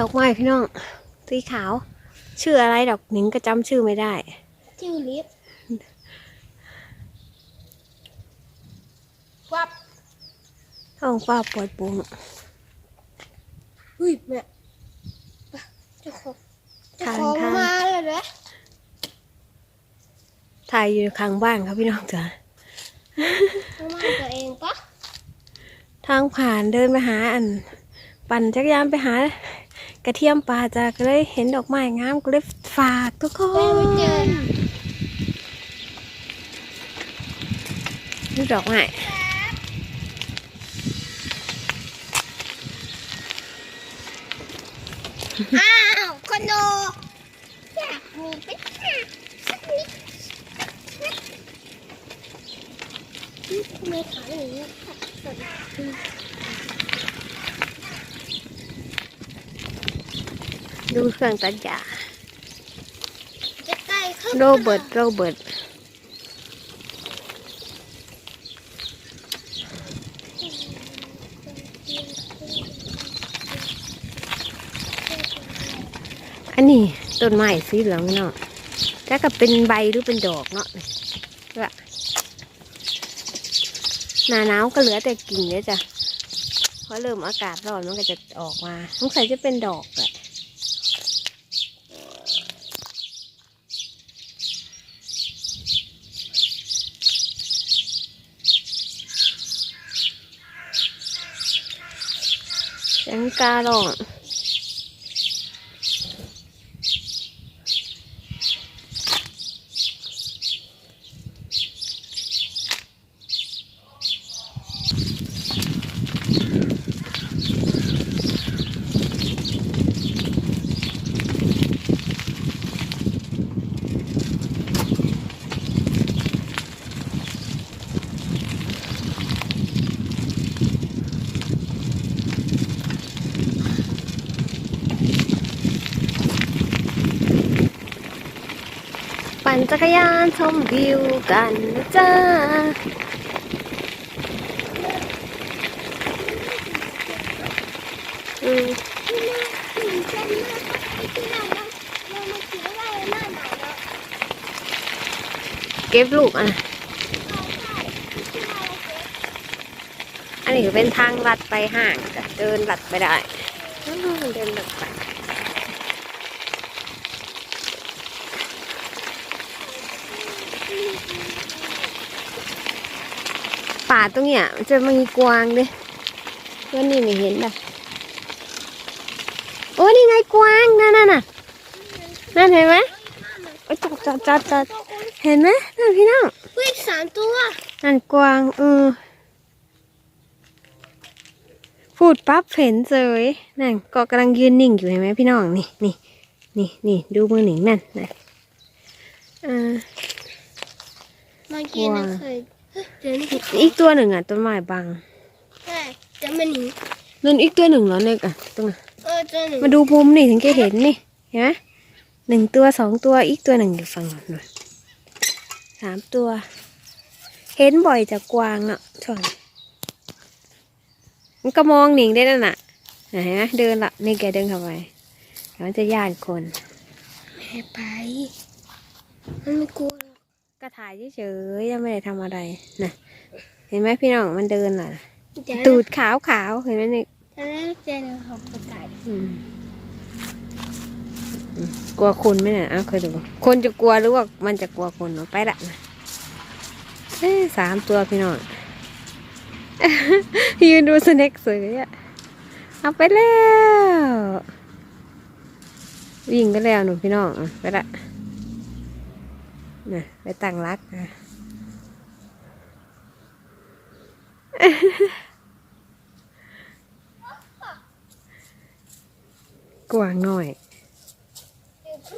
อกไม้พี่น้อง สีขาว ชื่ออะไรดอกหนิงก็จำชื่อไม่ได้ทิวลิปวับท้องฟ้าปลอดโปร่งอุ้ยแม่เจะของเจะของมาเลยนะถ่ายอยู่ข้างบ้านครับพี่น้องจ้ะของมาตัวเองปะทางผ่านเดินไปหาอัน ปั่นจักรยานไปหา กระเทียมป่าจ้ะก็เลยเห็นดอกไม้งามก็เลยฝากทุกคนไม่เจอนี่ดอกไม้อ้าวคอนโดอยากมีเป็นหาสักนิดไมขาอย่างนี้ขัดสน ดูเครื่องตัดหญ้าจะใกล้เข้าโรเบิร์ตโรเบิร์ตอันนี้ต้นไม้สีเหลืองเนาะถ้าก็เป็นใบหรือเป็นดอกเนาะก็หน้าหนาวก็เหลือแต่กิ่งเนี่ยจ้ะเพราะเริ่มอากาศร้อนมันก็จะออกมาสงสัยจะเป็นดอกอะ เสีย ปั่นจักรยานชมวิวกันนะจ๊ะเก็บลูกอะ อันนี้เป็นทางลัดไปห่างจะเดินลัดไปได้ เดินลัดไป ตรงเนี้ยมันจะมีกวางด้วยวันนี้ไม่เห็นเลยโอ้นี่ไงกวางนั่นน่ะน่ะนั่นเห็นไหมโอ้ยจอดจอดจอดจอดเห็นไหมนั่นพี่น้องเฮ้ยสามตัวนั่นกวางเออพูดปั๊บเห็นเลยนั่นก็กำลังยืนนิ่งอยู่เห็นไหมพี่น้องนี่นี่นี่นี่ดูมือหนิงนั่นนะอ่าเมื่อกี้นะเคย เฮ้ยเดี๋ยวนี้อีกตัวหนึ่งอะต้นไม้บังใช่เดี๋ยวมันหนีนั่นอีกตัวหนึ่งเหรอเนี่ยอะตรงนั้นเออตัวหนึ่งมาดูมุมนี่ถึงจะเห็นนี่เห็นไหมหนึ่งตัวสองตัวอีกตัวหนึ่งอยู่ฝั่งนู้นนะสามตัว เห็นบ่อยจากกวางเนาะช่วงนี้มันก็มองหนิงได้นั่นน่ะเห็นไหมเดินละนี่แกเดินเข้าไปเดี๋ยวมันจะย่านคนแม่ไป มันไม่กลัว หรอกก็ถ่ายเฉยๆยังไม่ได้ทำอะไรนะเห็นไหมพี่น้องมันเดินล่ะเดี๋ยวตูดขาวขาวๆเห็นไหมนี่จะได้เจอในของประกาศอืมอืมกลัวคนไหมเนี่ยอ้าวเคยดูคนจะกลัวหรือว่ามันจะกลัวคนเนาะไปละนะเอ้ยสามตัวพี่น้อง ยืนดูสเน็กเสืออะเอาไปแล้ว วิ่งไปแล้วหนูพี่น้องอะไปละ นะไปตั้งรักนะกวางหน่อย